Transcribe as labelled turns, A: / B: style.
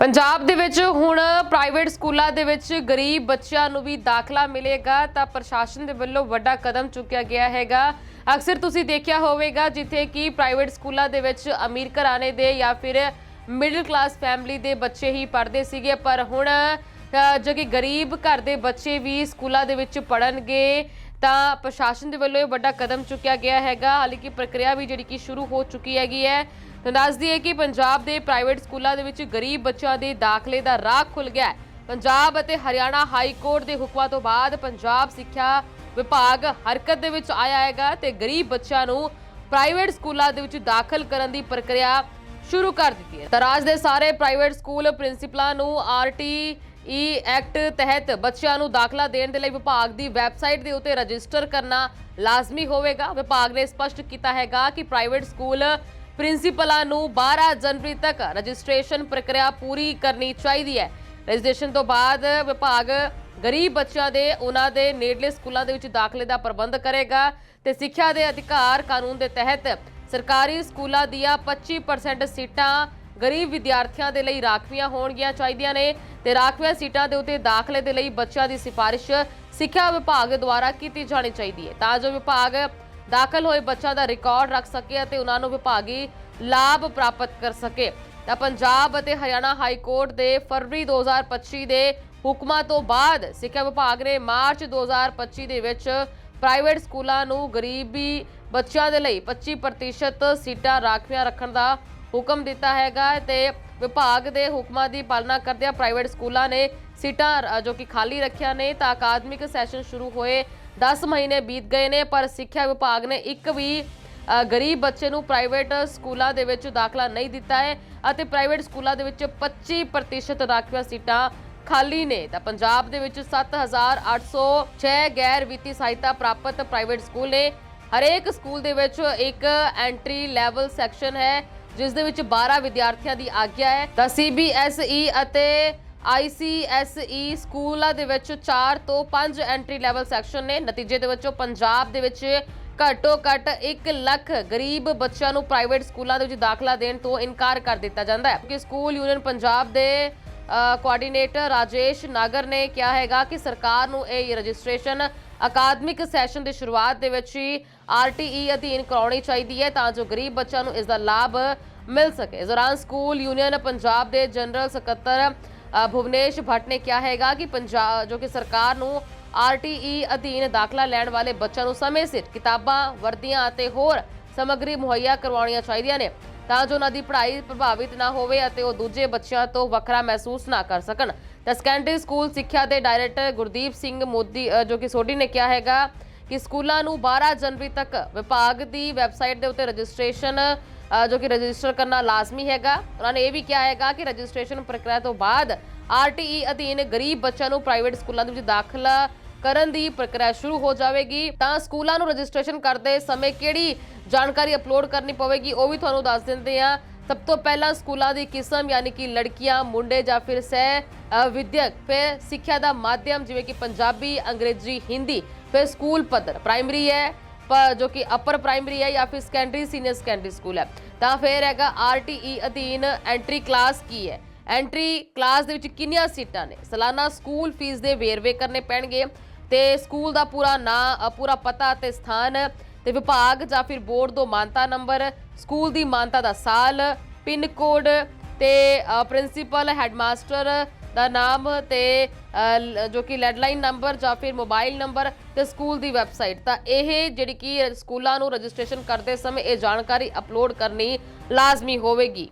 A: ਪੰਜਾਬ ਦੇ ਵਿੱਚ ਹੁਣ ਪ੍ਰਾਈਵੇਟ ਸਕੂਲਾਂ ਦੇ ਵਿੱਚ ਗਰੀਬ ਬੱਚਿਆਂ ਨੂੰ ਵੀ ਦਾਖਲਾ ਮਿਲੇਗਾ ਤਾਂ ਪ੍ਰਸ਼ਾਸਨ ਦੇ ਵੱਲੋਂ ਵੱਡਾ ਕਦਮ ਚੁੱਕਿਆ ਗਿਆ ਹੈਗਾ। ਅਕਸਰ ਤੁਸੀਂ ਦੇਖਿਆ ਹੋਵੇਗਾ ਜਿੱਥੇ ਕਿ ਪ੍ਰਾਈਵੇਟ ਸਕੂਲਾਂ ਦੇ ਵਿੱਚ ਅਮੀਰ ਘਰਾਣੇ ਦੇ ਜਾਂ ਫਿਰ ਮਿਡਲ ਕਲਾਸ ਫੈਮਿਲੀ ਦੇ ਬੱਚੇ ਹੀ ਪੜ੍ਹਦੇ ਸੀਗੇ ਪਰ ਹੁਣ ਅ, ਜੋ ਕਿ ਗਰੀਬ ਘਰ ਦੇ ਬੱਚੇ ਵੀ ਸਕੂਲਾਂ ਦੇ ਵਿੱਚ ਪੜ੍ਹਨਗੇ। ਤਾਂ ਪ੍ਰਸ਼ਾਸਨ ਦੇ ਵੱਲੋਂ ਇਹ ਵੱਡਾ ਕਦਮ ਚੁੱਕਿਆ ਗਿਆ ਹੈਗਾ। ਹਾਲਾਂਕਿ ਪ੍ਰਕਿਰਿਆ ਵੀ ਜਿਹੜੀ ਕਿ ਸ਼ੁਰੂ ਹੋ ਚੁੱਕੀ ਹੈਗੀ ਹੈ। ਤਾਂ ਦੱਸਦੀ ਹੈ ਕਿ ਪੰਜਾਬ ਦੇ ਪ੍ਰਾਈਵੇਟ ਸਕੂਲਾਂ ਦੇ ਵਿੱਚ ਗਰੀਬ ਬੱਚਿਆਂ ਦੇ ਦਾਖਲੇ ਦਾ ਰਾਹ ਖੁੱਲ ਗਿਆ ਹੈ। ਪੰਜਾਬ ਅਤੇ ਹਰਿਆਣਾ ਹਾਈ ਕੋਰਟ ਦੇ ਹੁਕਮਾਂ ਤੋਂ ਬਾਅਦ ਪੰਜਾਬ ਸਿੱਖਿਆ ਵਿਭਾਗ ਹਰਕਤ ਦੇ ਵਿੱਚ ਆਇਆ ਹੈਗਾ ਤੇ ਗਰੀਬ ਬੱਚਿਆਂ ਨੂੰ ਪ੍ਰਾਈਵੇਟ ਸਕੂਲਾਂ ਦੇ ਵਿੱਚ ਦਾਖਲ ਕਰਨ ਦੀ ਪ੍ਰਕਿਰਿਆ ਸ਼ੁਰੂ ਕਰ ਦਿੱਤੀ ਹੈ। ਤਾਂ ਰਾਜ ਦੇ ਸਾਰੇ ਪ੍ਰਾਈਵੇਟ ਸਕੂਲ ਪ੍ਰਿੰਸੀਪਲਾਂ ਨੂੰ E ਈ ਐਕਟ ਤਹਿਤ ਬੱਚਿਆਂ ਨੂੰ ਦਾਖਲਾ ਦੇਣ ਦੇ ਲਈ ਵਿਭਾਗ ਦੀ ਵੈਬਸਾਈਟ ਦੇ ਉੱਤੇ ਰਜਿਸਟਰ ਕਰਨਾ ਲਾਜ਼ਮੀ ਹੋਵੇਗਾ। ਵਿਭਾਗ ਨੇ ਸਪਸ਼ਟ ਕੀਤਾ ਹੈਗਾ ਕਿ ਪ੍ਰਾਈਵੇਟ ਸਕੂਲ ਪ੍ਰਿੰਸੀਪਲਾਂ ਨੂੰ 12 ਜਨਵਰੀ ਤੱਕ ਰਜਿਸਟ੍ਰੇਸ਼ਨ ਪ੍ਰਕਿਰਿਆ ਪੂਰੀ ਕਰਨੀ ਚਾਹੀਦੀ ਹੈ। ਰਜਿਸਟ੍ਰੇਸ਼ਨ ਤੋਂ ਬਾਅਦ ਵਿਭਾਗ ਗਰੀਬ ਬੱਚਿਆਂ ਦੇ ਉਹਨਾਂ ਦੇ ਨੇੜਲੇ ਸਕੂਲਾਂ ਦੇ ਵਿੱਚ ਦਾਖਲੇ ਦਾ ਪ੍ਰਬੰਧ ਕਰੇਗਾ ਤੇ ਸਿੱਖਿਆ ਦੇ ਅਧਿਕਾਰ ਕਾਨੂੰਨ ਦੇ ਤਹਿਤ ਸਰਕਾਰੀ ਸਕੂਲਾਂ ਦੀਆਂ 25% ਸੀਟਾਂ ਗਰੀਬ ਵਿਦਿਆਰਥੀਆਂ ਦੇ ਲਈ ਰਾਖਵੀਆਂ ਹੋਣਗੀਆਂ ਚਾਹੀਦੀਆਂ ਨੇ ਤੇ ਰਾਖਵੀਆਂ ਸੀਟਾਂ ਦੇ ਉੱਤੇ ਦਾਖਲੇ ਦੇ ਲਈ ਬੱਚਿਆਂ ਦੀ ਸਿਫਾਰਿਸ਼ ਸਿੱਖਿਆ ਵਿਭਾਗ ਦੁਆਰਾ ਕੀਤੀ ਜਾਣੀ ਚਾਹੀਦੀ ਹੈ। ਤਾਂ ਜੋ ਵਿਭਾਗ ਦਾਖਲ ਹੋਏ ਬੱਚਿਆਂ ਦਾ ਰਿਕਾਰਡ ਰੱਖ ਸਕੇ ਅਤੇ ਉਹਨਾਂ ਨੂੰ ਵਿਭਾਗੀ ਲਾਭ ਪ੍ਰਾਪਤ ਕਰ ਸਕੇ। ਤਾਂ ਪੰਜਾਬ ਅਤੇ ਹਰਿਆਣਾ ਹਾਈ ਕੋਰਟ ਦੇ ਫਰਵਰੀ 2025 ਦੇ ਹੁਕਮਾਂ ਤੋਂ ਬਾਅਦ ਸਿੱਖਿਆ ਵਿਭਾਗ ਨੇ ਮਾਰਚ 2025 ਦੇ ਵਿੱਚ ਪ੍ਰਾਈਵੇਟ ਸਕੂਲਾਂ ਨੂੰ ਗਰੀਬੀ ਬੱਚਿਆਂ ਦੇ ਲਈ 25% ਸੀਟਾਂ ਰਾਖਵੀਆਂ ਰੱਖਣ ਦਾ ਹੁਕਮ ਦਿੱਤਾ ਹੈਗਾ ਤੇ ਵਿਭਾਗ ਦੇ ਹੁਕਮਾਂ ਦੀ ਪਾਲਣਾ ਕਰਦਿਆਂ ਪ੍ਰਾਈਵੇਟ ਸਕੂਲਾਂ ਨੇ ਸੀਟਾਂ ਜੋ ਕਿ ਖਾਲੀ ਰੱਖਿਆ ਨੇ, ਤਾਂ ਅਕਾਦਮਿਕ ਸੈਸ਼ਨ ਸ਼ੁਰੂ ਹੋਏ। 10 ਮਹੀਨੇ ਬੀਤ ਗਏ ਨੇ, ਪਰ ਸਿੱਖਿਆ ਵਿਭਾਗ ਨੇ ਇੱਕ ਵੀ ਗਰੀਬ ਬੱਚੇ ਨੂੰ ਪ੍ਰਾਈਵੇਟ ਸਕੂਲਾਂ ਦੇ ਵਿੱਚ ਦਾਖਲਾ ਨਹੀਂ ਦਿੱਤਾ ਹੈ ਅਤੇ ਪ੍ਰਾਈਵੇਟ ਸਕੂਲਾਂ ਦੇ ਵਿੱਚ 25% ਰਾਖਵੀਆਂ ਸੀਟਾਂ ਖਾਲੀ ਨੇ। ਤਾਂ ਪੰਜਾਬ ਦੇ ਵਿੱਚ 7806 ਗੈਰ ਵਿੱਤੀ ਸਹਾਇਤਾ ਪ੍ਰਾਪਤ ਪ੍ਰਾਈਵੇਟ ਸਕੂਲ ਨੇ। ਹਰੇਕ ਸਕੂਲ ਦੇ ਵਿੱਚ ਇੱਕ ਐਂਟਰੀ ਲੈਵਲ ਸੈਕਸ਼ਨ ਹੈ। ਜਿਸ ਦੇ ਵਿੱਚ 12 ਵਿਦਿਆਰਥੀਆਂ ਦੀ ਆਗਿਆ ਹੈ। ਤਾਂ ਸੀਬੀਐਸਈ ਅਤੇ ਆਈਸੀਐਸਈ ਸਕੂਲਾਂ ਦੇ ਵਿੱਚ 4 ਤੋਂ 5 ਐਂਟਰੀ ਲੈਵਲ ਸੈਕਸ਼ਨ ਨੇ। ਨਤੀਜੇ ਦੇ ਵਿੱਚੋਂ ਪੰਜਾਬ ਦੇ ਵਿੱਚ ਘੱਟੋ ਘੱਟ 1 ਲੱਖ ਗਰੀਬ ਬੱਚਿਆਂ ਨੂੰ ਪ੍ਰਾਈਵੇਟ ਸਕੂਲਾਂ ਦੇ ਵਿੱਚ ਦਾਖਲਾ ਦੇਣ ਤੋਂ ਇਨਕਾਰ ਕਰ ਦਿੱਤਾ ਜਾਂਦਾ ਹੈ। ਕਿ ਸਕੂਲ ਯੂਨੀਅਨ ਪੰਜਾਬ ਦੇ ਕੋਆਰਡੀਨੇਟਰ ਰਾਜੇਸ਼ ਨਾਗਰ ਨੇ ਕਿਹਾ ਹੈਗਾ ਕਿ ਸਰਕਾਰ ਨੂੰ ਇਹ ਰਜਿਸਟ੍ਰੇਸ਼ਨ ਅਕਾਦਮਿਕ ਸੈਸ਼ਨ ਦੀ ਸ਼ੁਰੂਆਤ ਦੇ ਵਿੱਚ ਹੀ ਆਰਟੀਈ ਅਧੀਨ ਕਰਾਉਣੀ ਚਾਹੀਦੀ ਹੈ ਤਾਂ ਜੋ ਗਰੀਬ ਬੱਚਿਆਂ ਨੂੰ ਇਸ ਦਾ ਲਾਭ ਮਿਲ ਸਕੇ। ਇਸ ਦੌਰਾਨ ਸਕੂਲ ਯੂਨੀਅਨ ਪੰਜਾਬ ਦੇ ਜਨਰਲ ਸਕੱਤਰ ਭੁਵਨੇਸ਼ ਭੱਟ ਨੇ ਕਿਹਾ ਹੈਗਾ ਕਿ ਪੰਜਾਬ ਜੋ ਕਿ ਸਰਕਾਰ ਨੂੰ ਆਰਟੀਈ ਅਧੀਨ ਦਾਖਲਾ ਲੈਣ ਵਾਲੇ ਬੱਚਿਆਂ ਨੂੰ ਸਮੇਂ ਸਿਰ ਕਿਤਾਬਾਂ, ਵਰਦੀਆਂ ਅਤੇ ਹੋਰ ਸਮੱਗਰੀ ਮੁਹੱਈਆ ਕਰਵਾਉਣੀਆਂ ਚਾਹੀਦੀਆਂ ਨੇ ਤਾਂ ਜੋ ਉਹਨਾਂ ਦੀ ਪੜ੍ਹਾਈ ਪ੍ਰਭਾਵਿਤ ਨਾ ਹੋਵੇ ਅਤੇ ਉਹ ਦੂਜੇ ਬੱਚਿਆਂ ਤੋਂ ਵੱਖਰਾ ਮਹਿਸੂਸ ਨਾ ਕਰ ਸਕਣ। ਤਾਂ ਸੈਕੰਡਰੀ ਸਕੂਲ ਸਿੱਖਿਆ ਦੇ ਡਾਇਰੈਕਟਰ ਗੁਰਦੀਪ ਸਿੰਘ ਮੋਦੀ ਜੋ ਕਿ ਸੋਢੀ ਨੇ ਕਿਹਾ ਹੈਗਾ ਕਿ ਸਕੂਲਾਂ ਨੂੰ 12 ਜਨਵਰੀ ਤੱਕ ਵਿਭਾਗ ਦੀ ਵੈਬਸਾਈਟ ਦੇ ਉੱਤੇ ਰਜਿਸਟ੍ਰੇਸ਼ਨ ਜੋ ਕਿ ਰਜਿਸਟਰ ਕਰਨਾ ਲਾਜ਼ਮੀ ਹੈਗਾ। ਉਹਨਾਂ ਨੇ ਇਹ ਵੀ ਕਿਹਾ ਹੈਗਾ ਕਿ ਰਜਿਸਟ੍ਰੇਸ਼ਨ ਪ੍ਰਕਿਰਿਆ ਤੋਂ ਬਾਅਦ ਆਰਟੀਈ ਅਧੀਨ ਗਰੀਬ ਬੱਚਿਆਂ ਨੂੰ ਪ੍ਰਾਈਵੇਟ ਸਕੂਲਾਂ ਦੇ ਵਿੱਚ ਦਾਖਲਾ ਕਰਨ ਦੀ ਪ੍ਰਕਿਰਿਆ ਸ਼ੁਰੂ ਹੋ ਜਾਵੇਗੀ। ਤਾਂ ਸਕੂਲਾਂ ਨੂੰ ਰਜਿਸਟ੍ਰੇਸ਼ਨ ਕਰਦੇ ਸਮੇਂ ਕਿਹੜੀ ਜਾਣਕਾਰੀ ਅਪਲੋਡ ਕਰਨੀ ਪਵੇਗੀ, ਉਹ ਵੀ ਤੁਹਾਨੂੰ ਦੱਸ ਦਿੰਦੇ ਆ ਸਭ ਤੋਂ ਪਹਿਲਾਂ ਸਕੂਲਾਂ ਦੀ ਕਿਸਮ ਯਾਨੀ ਕਿ ਲੜਕੀਆਂ ਮੁੰਡੇ ਜਾਂ ਫਿਰ ਸਹਿ ਅ, ਵਿਦਿਅਕ ਫਿਰ ਸਿੱਖਿਆ ਦਾ ਮਾਧਿਅਮ ਜਿਵੇਂ ਕਿ ਪੰਜਾਬੀ ਅੰਗਰੇਜ਼ੀ ਹਿੰਦੀ ਫਿਰ ਸਕੂਲ ਪੱਧਰ ਪ੍ਰਾਇਮਰੀ ਹੈ ਪ- ਜੋ ਕਿ ਅਪਰ ਪ੍ਰਾਇਮਰੀ ਹੈ ਜਾਂ ਫਿਰ ਸੈਕੰਡਰੀ ਸੀਨੀਅਰ ਸੈਕੰਡਰੀ ਸਕੂਲ ਹੈ ਤਾਂ ਫਿਰ ਹੈਗਾ ਆਰਟੀਈ ਅਧੀਨ ਐਂਟਰੀ ਕਲਾਸ ਕੀ ਹੈ ਐਂਟਰੀ ਕਲਾਸ ਦੇ ਵਿੱਚ ਕਿੰਨੀਆਂ ਸੀਟਾਂ ਨੇ ਸਾਲਾਨਾ ਸਕੂਲ ਫੀਸ ਦੇ ਵੇਰਵੇ ਕਰਨੇ ਪੈਣਗੇ ਤੇ ਸਕੂਲ ਦਾ ਪੂਰਾ ਨਾਂ ਪੂਰਾ ਪਤਾ ਤੇ ਸਥਾਨ ਤੇ ਵਿਭਾਗ ਜਾਂ ਫਿਰ ਬੋਰਡ ਤੋਂ ਮਾਨਤਾ ਨੰਬਰ, ਸਕੂਲ ਦੀ ਮਾਨਤਾ ਦਾ ਸਾਲ, ਪਿੰਨ ਕੋਡ ਤੇ ਪ੍ਰਿੰਸੀਪਲ ਹੈਡਮਾਸਟਰ ਦਾ ਨਾਮ ਤੇ ਲ- ਜੋ ਕਿ ਲੈਂਡਲਾਈਨ ਨੰਬਰ ਜਾਂ ਫਿਰ ਮੋਬਾਈਲ ਨੰਬਰ ਤੇ ਸਕੂਲ ਦੀ ਵੈਬਸਾਈਟ। ਤਾਂ ਇਹ ਜਿਹੜੀ ਕਿ ਸਕੂਲਾਂ ਨੂੰ ਰਜਿਸਟ੍ਰੇਸ਼ਨ ਕਰਦੇ ਸਮੇਂ ਇਹ ਜਾਣਕਾਰੀ ਅਪਲੋਡ ਕਰਨੀ ਲਾਜ਼ਮੀ ਹੋਵੇਗੀ।